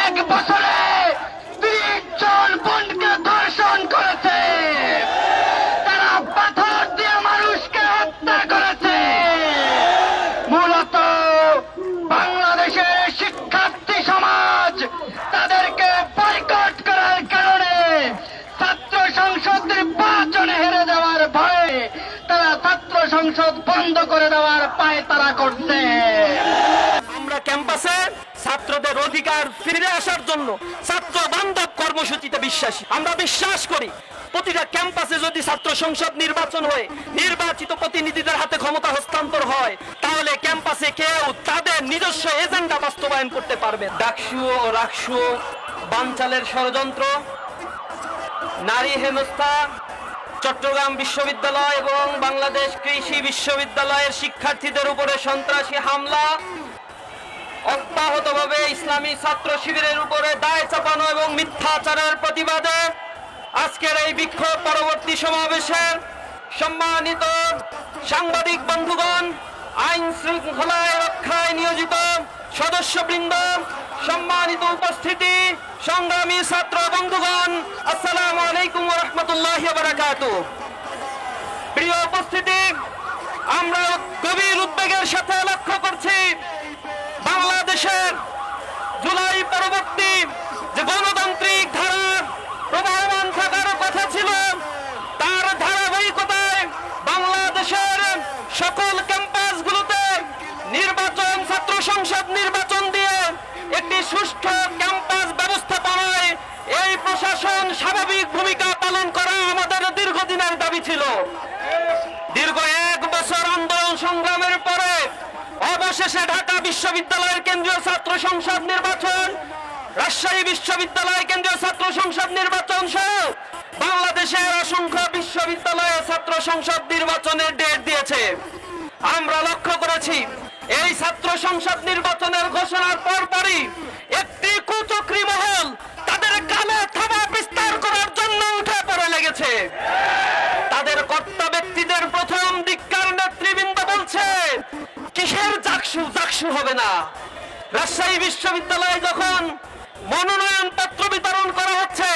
এক বছরে করে দেওয়ার পায় তারা করছে। আমরা ক্যাম্পাসে ছাত্রদের অধিকার ফিরে আসার জন্য ছাত্র বান্ধব কর্মসূচিতে বিশ্বাসী। আমরা বিশ্বাস করি, প্রতিটা ক্যাম্পাসে যদি ছাত্র সংসদ নির্বাচন হয়ে, নির্বাচিত প্রতিনিধিদের হাতে ক্ষমতা হস্তান্তর হয়, তাহলে ক্যাম্পাসে কেউ তাদের নিজস্ব এজেন্ডা বাস্তবায়ন করতে পারবে ডাকসু ও রাকসু বানচালের ষড়যন্ত্র, নারী হেনস্থা চট্টগ্রাম বিশ্ববিদ্যালয় এবং বাংলাদেশ কৃষি বিশ্ববিদ্যালয়ের শিক্ষার্থীদের উপরে সন্ত্রাসী হামলা, অব্যাহতভাবে ইসলামী ছাত্র শিবিরের উপরে দায় চাপানো এবং মিথ্যাচারের প্রতিবাদে আজকের এই বিক্ষোভ পরবর্তী সমাবেশের সম্মানিত সাংবাদিক বন্ধুগণ, আইন শৃঙ্খলায় রক্ষায় নিয়োজিত সদস্যবৃন্দ, সম্মানিত উপস্থিতি, সংগ্রামী ছাত্র বন্ধুগণ, আসসালামু আলাইকুম রহমতুল্লাহ বারাকাত প্রিয় উপস্থিতি, আমরা গভীর উদ্বেগের সাথে লক্ষ্য করছি, বাংলাদেশের জুলাই পরবর্তী যে গণতান্ত্রিক ধারা প্রবাহমান থাকার কথা ছিল তার ধারাবাহিকতায় বাংলাদেশের সকল ক্যাম্পাসগুলোতে নির্বাচন ছাত্র সংসদ নির্বাচন দিয়ে একটি সুষ্ঠু ক্যাম্পাস ব্যবস্থাপনায় এই প্রশাসন স্বাভাবিক ভূমিকা পালন করা আমাদের দীর্ঘদিনের দাবি ছিল। দীর্ঘ এক বছর আন্দোলন সংগ্রামের পরে অবশেষে ঢাকা বিশ্ববিদ্যালয়ের কেন্দ্রীয় ছাত্র সংসদ নির্বাচন, রাজশাহী বিশ্ববিদ্যালয় কেন্দ্রীয় ছাত্র সংসদ নির্বাচন সহ বাংলাদেশের অসংখ্য বিশ্ববিদ্যালয়ে ছাত্র সংসদ নির্বাচনের ডেট দিয়েছে। আমরা লক্ষ্য করেছি এই ছাত্র সংসদ নির্বাচনের ঘোষণার পরপরই একটি কুচক্রী মহল তাদের কালো থাবা বিস্তার করার জন্য উঠে পড়ে লেগেছে। তাদের কর্তা ব্যক্তিদের প্রথম দিককার নেতৃবৃন্দ বলছে, কিসের জাকসু জাকসু হবে না? রাজশাহী বিশ্ববিদ্যালয়ে যখন মনোনয়ন পত্র বিতরণ করা হচ্ছে,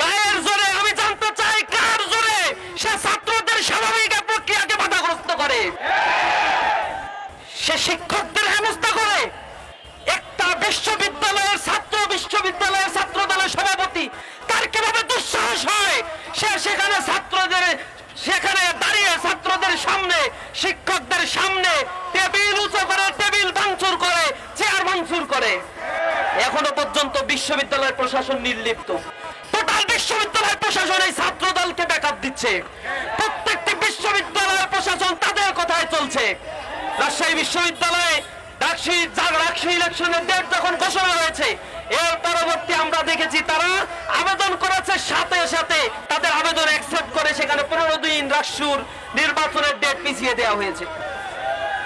গায়ের জোরে আমি জানতে চাই কার জোরে সে ছাত্রদের স্বাভাবিক প্রক্রিয়াকে বাধাগ্রস্ত করে। সে শিক্ষকদের হেনস্থা করে। একটা বিশ্ববিদ্যালয়ের ছাত্র বিশ্ববিদ্যালয়ের ছাত্র দলের সভাপতি, তার কীভাবে দুঃসাহস হয়? সে সেখানে ছাত্রদের, সেখানে দাঁড়িয়ে ছাত্রদের সামনে, শিক্ষকদের সামনে টেবিল উঁচু করে, টেবিল ভাঙচুর করে, চেয়ার ভাঙচুর করে। এখনও পর্যন্ত বিশ্ববিদ্যালয়ের প্রশাসন নির্লিপ্ত। টোটাল বিশ্ববিদ্যালয়ের প্রশাসন এই ছাত্র দলকে ব্যাকআপ দিচ্ছে। প্রত্যেকটি বিশ্ববিদ্যালয়ের প্রশাসন তাদের কথায় চলছে। রাজশাহী বিশ্ববিদ্যালয়ে আমরা সাথে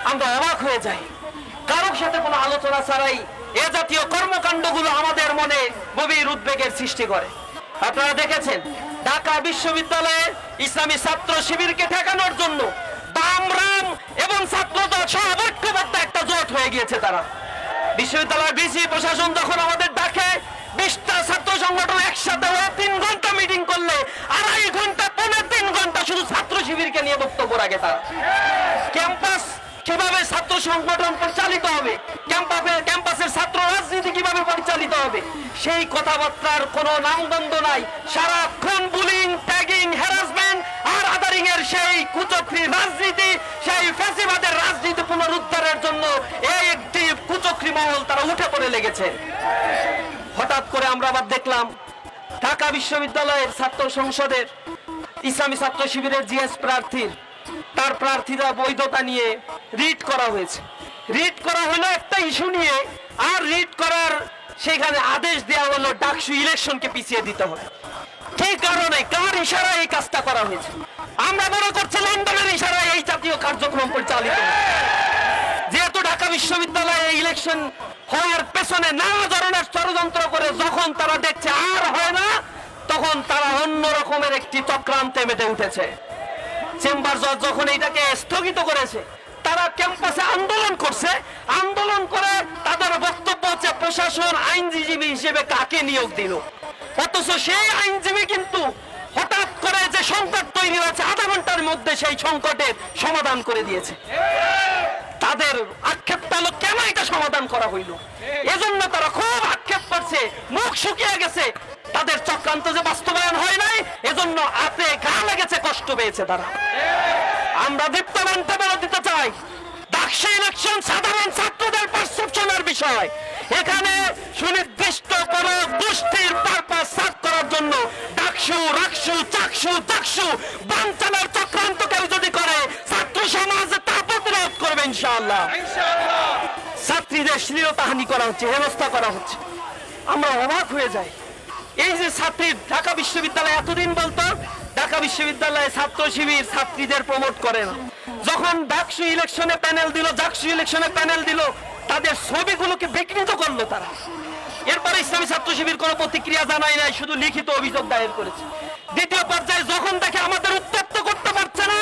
আমরা কোনো আলোচনা ছাড়াই এ জাতীয় আমাদের মনে গভীর উদ্বেগের সৃষ্টি করে। আপনারা দেখেছেন, ঢাকা বিশ্ববিদ্যালয়ে ইসলামী ছাত্র শিবিরকে ঠেকানোর জন্য বাম রাম এবং ছাত্র দল সহ ঐক্যবদ্ধ একটা জোট হয়ে গিয়েছে তারা। বিশ্ববিদ্যালয়ের বিসি প্রশাসন যখন আমাদের ডাকে, বিশটা ছাত্র সংগঠন একসাথে হয়ে তিন ঘণ্টা মিটিং করলে, আড়াই ঘণ্টা, পৌনে তিন ঘণ্টা শুধু ছাত্র শিবিরকে নিয়ে বক্তব্য রাখে তারা। ক্যাম্পাস কীভাবে ছাত্র সংগঠন পরিচালিত হবে? ক্যাম্পাসে ক্যাম্পাসের ছাত্র রাজনীতি কীভাবে পরিচালিত হবে? সেই কথাবার্তার কোনো নামগন্ধ নাই। সারাক্ষণ বুলিং ট্যাগিং হ্যারাসমেন্ট আর আদারিং এর সেই কুচক্রি রাজনীতি, সেই ফ্যাসিবাদের রাজনীতি পুনরুদ্ধারের জন্য এই একটি কুচক্রি মহল তারা উঠে পড়ে লেগেছে। হঠাৎ করে আমরা আবার দেখলাম, ঢাকা বিশ্ববিদ্যালয়ের ছাত্র সংসদের ইসলামী ছাত্র শিবিরের জিএস প্রার্থীর, তার প্রার্থীরা বৈধতা নিয়ে রিট করা হয়েছে। রিট করা হলো একটা ইস্যু নিয়ে, আর রিট করার সেখানে আদেশ দেওয়া হলো ডাকসু ইলেকশনকে পিছিয়ে দিতে হবে। কি কারণে কার ইশারায় এই কাজটা করা হয়েছে? আমরা মনে করছি লন্ডনের ইশারায় এই জাতীয় কার্যক্রম পরিচালিত। যেহেতু ঢাকা বিশ্ববিদ্যালয়ে ইলেকশন হওয়ার পেছনে নানা ধরনের ষড়যন্ত্র করে যখন তারা দেখছে আর হয় না, তখন তারা অন্য রকমের একটি চক্রান্তে মেতে উঠেছে। চেম্বার জজ যখন এইটাকে স্থগিত করেছে, তারা ক্যাম্পাসে আন্দোলন করছে। আন্দোলন করে তাদের বক্তব্য হচ্ছে প্রশাসন আইনজীবী হিসেবে কাকে নিয়োগ দিল? অথচ সেই আইনজীবী কিন্তু হঠাৎ করে যে সংকট তৈরি হয়েছে, আধা ঘণ্টার মধ্যে সেই সংকটের সমাধান করে দিয়েছে। তাদের আক্ষেপ তাহলে কেন এটা সমাধান করা হইল? এজন্য তারা খুব আক্ষেপ করছে, মুখ শুকিয়ে গেছে। তাদের চক্রান্ত যে বাস্তবায়ন হয় নাই, এজন্য হাতে গা লেগেছে, কষ্ট পেয়েছে তারা। আমরা দীপ্তমান বলে দিতে চাই। ডাকসে ইলেকশন সাধারণ ছাত্রদের পারসেপশনের বিষয়। এখানে সুনির্দিষ্ট কোন গোষ্ঠীর পারপাস সাফ করার জন্য ডাকসু, রাকসু, চাকসু চাকসু বাঞ্চালের চক্রান্ত কেউ যদি করে, ছাত্র সমাজ তা প্রতিরোধ করবে ইনশাআল্লাহ। ছাত্রীদের শ্লীলতাহানি করা হচ্ছে, হেনস্থা করা হচ্ছে। আমরা অবাক হয়ে যাই। এই যে ছাত্রী ঢাকা বিশ্ববিদ্যালয় এতদিন বলতো, ঢাকা বিশ্ববিদ্যালয়ে ছাত্র শিবির ছাত্রীদের প্রমোট করে না। যখন ডাকসু ইলেকশনে প্যানেল দিল ডাকসু ইলেকশনে প্যানেল দিল ছবিগুলোকে বিকৃত করল তারা। এরপরে ইসলামী ছাত্র শিবির কোনো প্রতিক্রিয়া জানায় নাই, শুধু লিখিত অভিযোগ দায়ের করেছে। দ্বিতীয় পর্যায়ে যখন দেখে আমাদের উত্তপ্ত করতে পারছে না,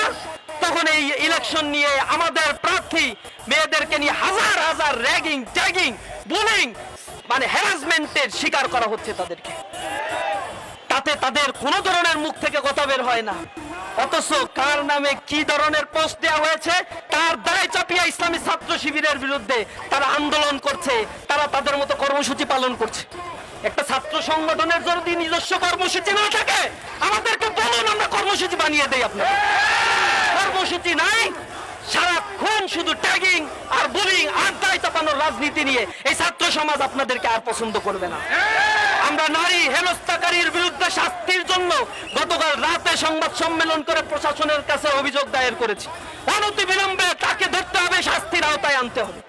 তখন এই ইলেকশন নিয়ে আমাদের প্রার্থী মেয়েদেরকে নিয়ে হাজার হাজার র্যাগিং ট্যাগিং বুলিং মানে হ্যারাসমেন্টের শিকার করা হচ্ছে তাদেরকে। তাতে তাদের কোনো ধরনের মুখ থেকে কথা বের হয় না। অথচ কার নামে কি ধরনের পোস্ট দেওয়া হয়েছে? তার দায় চাপিয়ে ইসলামী ছাত্র শিবিরের বিরুদ্ধে তারা আন্দোলন করছে? তারা তাদের মতো কর্মসূচি পালন করছে। একটা ছাত্র সংগঠনের যদি নিজস্ব কর্মসূচি না থাকে, আমাদেরকে বলুন, আমরা কর্মসূচি বানিয়ে দেই আপনাকে কর্মসূচি নাই, সারাক্ষণ শুধু ট্যাগিং আর বুলিং আর দায় চাপানোর রাজনীতি নিয়ে এই ছাত্র সমাজ আপনাদেরকে আর পছন্দ করবে না। আমরা নারী হেনস্থাকারীর বিরুদ্ধে শাস্তির জন্য গতকাল রাতে সংবাদ সম্মেলন করে প্রশাসনের কাছে অভিযোগ দায়ের করেছি। অনতি বিলম্বে তাকে ধরতে হবে, শাস্তির আওতায় আনতে হবে।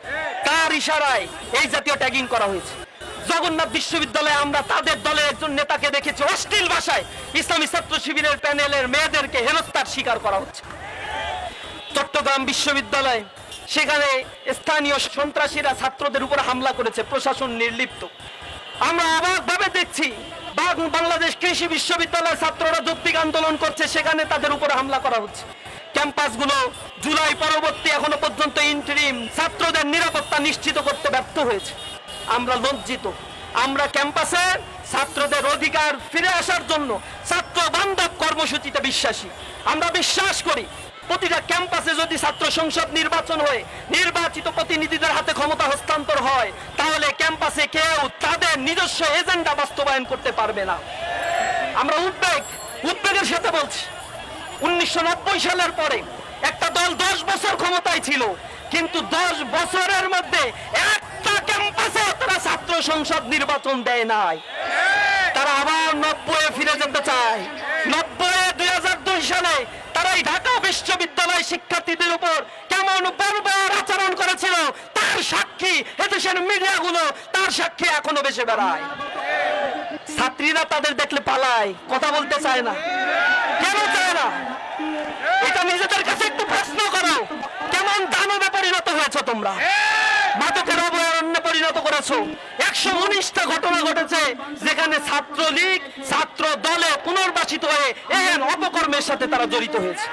কার ইশারায় এই জাতীয় ট্যাগিং করা হয়েছে। জগন্নাথ বিশ্ববিদ্যালয়ে আমরা তাদের দলের একজন নেতাকে দেখেছি। অশ্লীল ভাষায় ইসলামী ছাত্র শিবিরের প্যানেলের মেয়েদেরকে হেনস্থার শিকার করা হচ্ছে। চট্টগ্রাম বিশ্ববিদ্যালয় সেখানে স্থানীয় সন্ত্রাসীরা ছাত্রদের উপর হামলা করেছে। প্রশাসন নির্লিপ্ত। আমরা অবাক ভাবে দেখছি বাংলাদেশ কৃষি বিশ্ববিদ্যালয়ের ছাত্ররা যৌক্তিক আন্দোলন করছে, সেখানে তাদের উপর হামলা করা হচ্ছে। ক্যাম্পাসগুলো জুলাই পরবর্তী এখনও পর্যন্ত ইন্টারিম ছাত্রদের নিরাপত্তা নিশ্চিত করতে ব্যর্থ হয়েছে। আমরা লজ্জিত। আমরা ক্যাম্পাসে ছাত্রদের অধিকার ফিরে আসার জন্য ছাত্র বান্ধব কর্মসূচিতে বিশ্বাসী। আমরা বিশ্বাস করি প্রতিটা ক্যাম্পাসে যদি ছাত্র সংসদ নির্বাচন হয়ে, নির্বাচিত প্রতিনিধিদের হাতে ক্ষমতা হস্তান্তর হয়, তাহলে ক্যাম্পাসে কেউ তাদের নিজস্ব এজেন্ডা বাস্তবায়ন করতে পারবে না। আমরা উদ্বেগ, উদ্বেগের সাথে বলছি। উনিশশো সালের পরে একটা দল দশ বছর ক্ষমতায় ছিল, কিন্তু দশ বছরের মধ্যে একটা ক্যাম্পাসে তারা ছাত্র সংসদ নির্বাচন দেয় নাই। তারা আবার নব্বই ফিরে যেতে চায়। নব্বই দুই সালে তারা এই ঢাকা বিশ্ববিদ্যালয় শিক্ষার্থীদের উপর কেমন বর্বর আচরণ করেছিল, তার সাক্ষী এদেশের মিডিয়াগুলো, তার সাক্ষী এখনও বেশি বেড়ায়। ছাত্রীরা তাদের দেখলে পালায়, কথা বলতে চায় না। কেন চায় না? এটা নিজেদের কাছে একটু প্রশ্ন করো। কেমন দানবে পরিণত হয়েছে তোমরা? মাদকের অভয়ারণ্যে পরিণত করেছ। একশো উনিশটা ঘটনা ঘটেছে যেখানে ছাত্রলীগ ছাত্র দলে পুনর্বাসিত হয়ে এহেন অপকর্মের সাথে তারা জড়িত হয়েছে।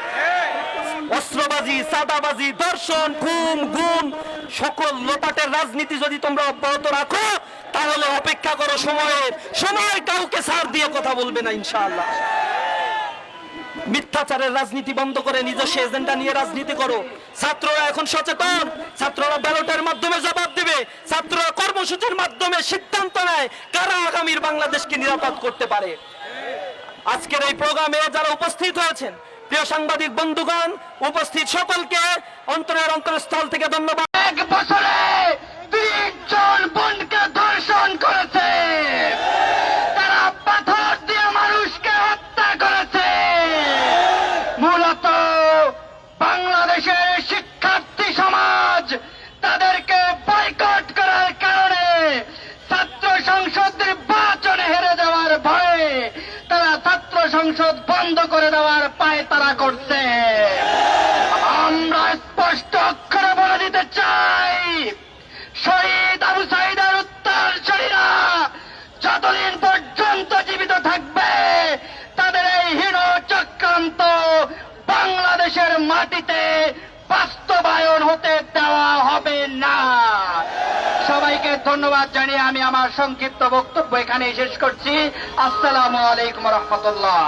অস্ত্রবাজি সাদাবাজি দর্শন, খুন, গুম, সকল লোপাটের রাজনীতি যদি তোমরা অব্যাহত রাখো, তাহলে অপেক্ষা করো সময়ের সময় কাউকে সার দিয়ে কথা বলবে না, ইনশাআল্লাহ। মিথ্যাচারের রাজনীতি বন্ধ করে নিজস্ব এজেন্ডা নিয়ে রাজনীতি করো। ছাত্ররা এখন সচেতন। ছাত্ররা ব্যালটের মাধ্যমে জবাব দেবে। ছাত্ররা কর্মসূচির মাধ্যমে সিদ্ধান্ত নেয় কারা আগামীর বাংলাদেশকে নিরাপদ করতে পারে। আজকের এই প্রোগ্রামে যারা উপস্থিত হয়েছেন প্রিয় সাংবাদিক বন্ধুগণ, উপস্থিত সকলকে অন্তরের অন্তরস্থল থেকে ধন্যবাদ। এক বছরে তিরিশ জন বোনকে ধর্ষণ করেছে। তারা পাথর দিয়ে মানুষকে হত্যা করেছে। মূলত বাংলাদেশের শিক্ষার্থী সমাজ তাদেরকে বয়কট করার কারণে ছাত্র সংসদ নির্বাচনে হেরে যাওয়ার ভয়ে তারা ছাত্র সংসদ বন্ধ করে দেওয়ার যতদিন পর্যন্ত জীবিত থাকবে। তাদের এই হীন চক্রান্ত বাংলাদেশের মাটিতে বাস্তবায়ন হতে দেওয়া হবে না। সবাইকে ধন্যবাদ জানিয়ে আমি আমার সংক্ষিপ্ত বক্তব্য এখানে শেষ করছি। আসসালামু আলাইকুম রহমতুল্লাহ।